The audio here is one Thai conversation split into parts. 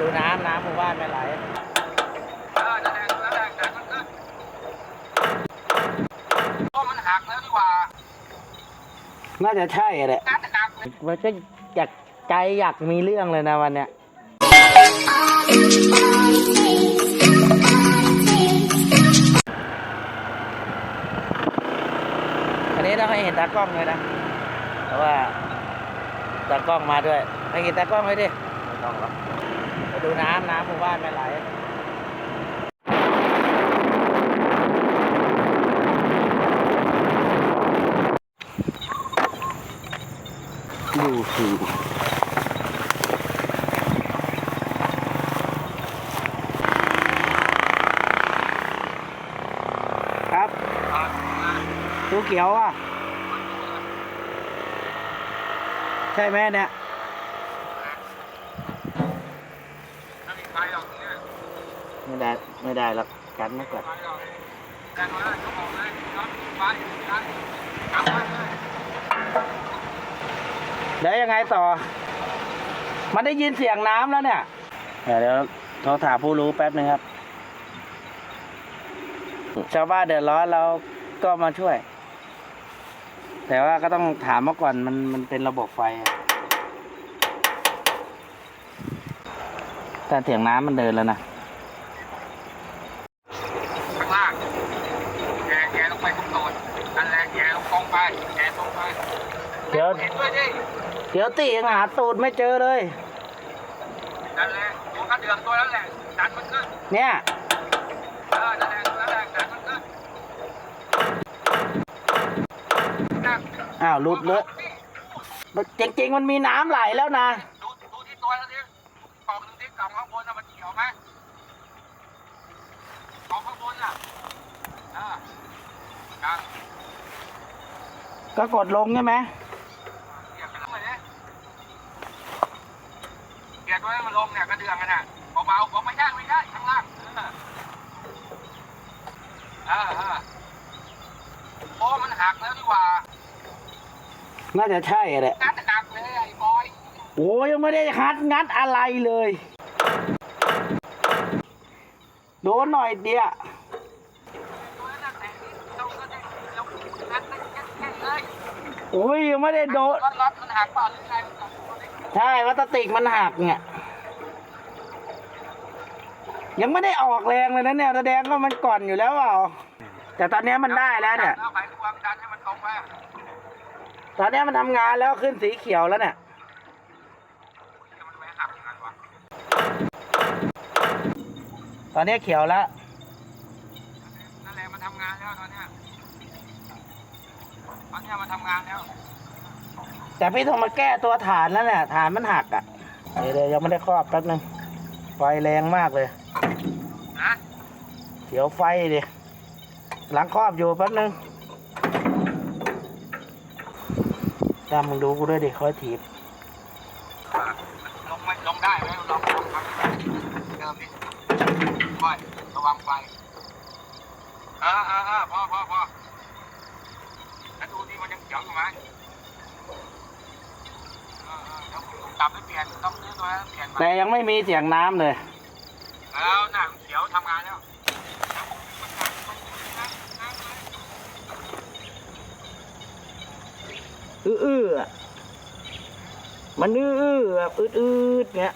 ดูน้ำน้ำหมู่บ้านไม่ไหลเออนั่นแหละนั่นแหละแต่มันขึ้นเพราะมันหักแล้วดีกว่าน่าจะใช่แหละนัดหักเลยมันก็อยากใจอยากมีเรื่องเลยนะวันเนี้ยอันนี้ต้องให้เห็นตากล้องเลยนะเพราะว่าตากล้องมาด้วยให้เห็นตากล้องเลยดิไม่ต้องหรอกไป ดูน้ำน้ำหมู่บ้านไม่ไหลดูสิครับตูเขียวอะ ใช่ไหมเนี่ย ไม่มีใครหรอกเนี่ย ไม่ได้ไม่ได้หรอกกันไม่กดใครหรอกแต่ว่าเขาบอกเลยน็อตไปกันกลับมาเลยแล้วยังไงต่อ มันได้ยินเสียงน้ำแล้วเนี่ย เดี๋ยวโทรถามผู้รู้แป๊บนึงครับ ชาวบ้านเดือดร้อนเราก็มาช่วย แต่ว่าก็ต้องถามมาก่อนมันมันเป็นระบบไฟอะแต่เสียงน้ำมันเดินแล้วนะ ข้างล่างแกแกลงไปทุกโซนนั่นแหละแกลงตรงไปแกตรงไป เดี๋ยวเห็นด้วยดิเดี๋ยวตียังหาตูดไม่เจอเลยนั่นแหละตัวกระเดื่องตัวนั้นแหละดันมันขึ้นเนี่ยเออนั่นแหละนั่นแหละดันมันขึ้นนั่งอ้าวหลุดเลยจริงๆมันมีน้ำไหลแล้วนะดูดูที่ตัวแล้วดิกล่องหนึงที่กล่องข้างบนน่ะมันเขียวไหมกล่องข้างบนน่ะเออครับก็กดลงใช่ไหม เกียร์ไปเลยดิเกียร์ตัวให้มันลงเนี่ยกระเดื่องกันน่ะเบาๆผมไม่ใช่ไม่ใช่ข้างล่างเออเออเออโอ้มันหักแล้วดีกว่าน่าจะใช่แหละงัดหักเลยไอ้บอยโอ้ยยังไม่ได้คัดงัดอะไรเลย โดนหน่อยเดียวตัวนั้นน่ะแตะนิดเราก็ได้เรางัดได้แค่ๆเลยโอ้ยยังไม่ได้โดนรถรถมันหักเปล่าหรือไงมันก็ตัวเล็ก ใช่พลาสติกมันหักเนี่ย ยังไม่ได้ออกแรงเลยนะเนี่ยแสดงว่ามันก่อนอยู่แล้วเปล่าแต่ตอนนี้มันได้แล้วเนี่ยไขควงดันให้มันตรงไปตอนนี้มันทำงานแล้วขึ้นสีเขียวแล้วเนี่ยตอนนี้เขียวแล้วนั่นแหละมันทำงานแล้วตอนนี้ตอนนี้มันทำงานแล้ว แต่พี่ต้องมาแก้ตัวฐานแล้วเนี่ยฐานมันหักอะเดี๋ยวเดี๋ยวยังไม่ได้ครอบแป๊บนึงไฟแรงมากเลยนะเดี๋ยวไฟดิหลังครอบอยู่แป๊บนึงจำมึงดูกูด้วยดิค่อยถีบลงไม่ลงได้ไหมลองลองทำเดิมดิค่อยระวังไฟเออเออเออพอพอพอแล้วดูที่มันยังเขียวอยู่ไหมเออเออ เดี๋ยวผมกลับไปเปลี่ยนต้องซื้อตัวนั้นเปลี่ยนใหม่แต่ยังไม่มีเสียงน้ำเลย แล้วหนังเขียวทำงานแล้วอื้ออื้ออะมันอื้ออื้อแบบอืดอืดๆเงี้ย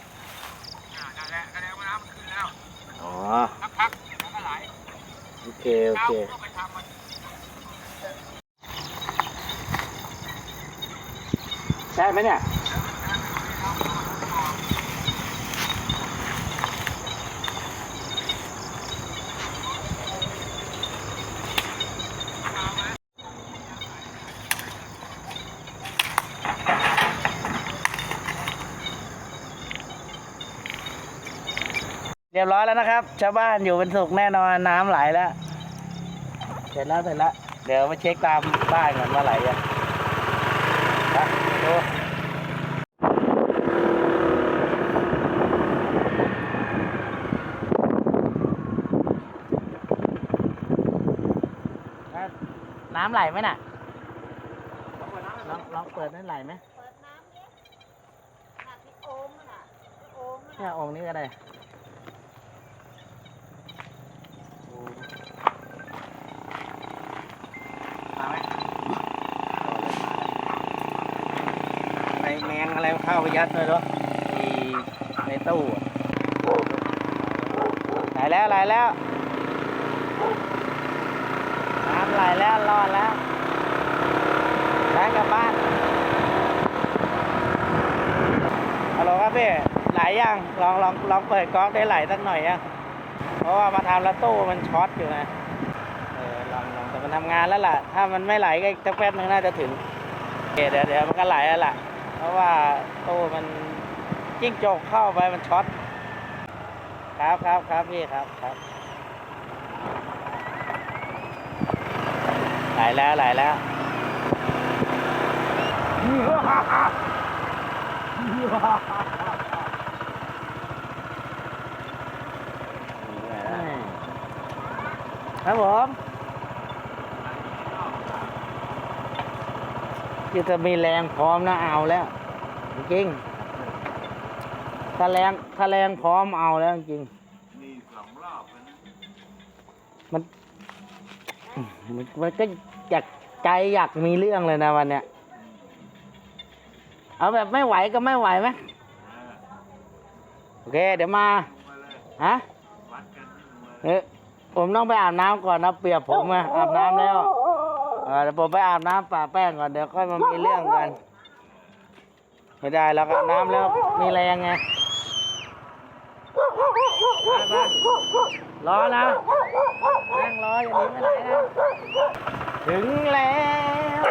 นั่นแหละแสดงว่าน้ำมันขึ้นแล้วอ๋อสักพักมันก็ไหลโอเคโอเช้าเคก็ไปทำมันได้ไหมเนี่ย เรียบร้อยแล้วนะครับ ชาวบ้านอยู่เป็นสุขแน่นอนน้ำไหลแล้ว เสร็จแล้วเสร็จแล้ว เดี๋ยวมาเช็คตามบ้านก่อนว่าไหลยังไปดูน้ำไหลไหมน่ะลองลองเปิดนั่นไหลไหมเปิดน้ำเนี้ยขนาดที่โอมอะน่ะโอมอะเนี่ยองค์นี้ก็ได้โอ้มาไหมใน แมงอะไรเข้าไปยัดเลยเหรอในในตู้ไหลแล้วไหลแล้วน้ำไหลแล้วรอดแล้วไปกลับบ้านฮัลโหลครับพี่ไหลยังลองลองลองเปิดก๊อกได้ไหลสักหน่อยยังเพราะว่ามาทำแล้วตู้มันช็อตอยู่ไงเออลองลองแต่มันทำงานแล้วล่ะ ถ้ามันไม่ไหลก็อีกสักแป๊บนึงน่าจะถึงโอเคเดี๋ยวเดี๋ยวมันก็ไหลแล้วล่ะ ราะว่าตู้มันจิ้งจกเข้าไปมันช็อต ครับครับครับพี่ครับครับไหลแล้วไหลแล้วครับผม คือจะมีแรงพร้อมนะเอาแล้วจริงถ้าแรงถ้าแรงพร้อมเอาแล้วจริงมันมันมันก็อยากใจอยากมีเรื่องเลยนะวันเนี้ยเอาแบบไม่ไหวก็ไม่ไหวไหมโอเค เดี๋ยวมาฮะเลยเอ๊ะผมต้องไปอาบน้ำก่อนนะเปียกผมไงอาบน้ำแล้ว ออเดี๋ยวผมไปอาบน้ำป่าแป้งก่อนเดี๋ยวค่อยมามีเรื่องกันไม่ได้แล้วอาบน้ำแล้วมีแรงไงไปไปรอนะนั่งรออย่างนี้ไม่ไหนนะถึงแล้ว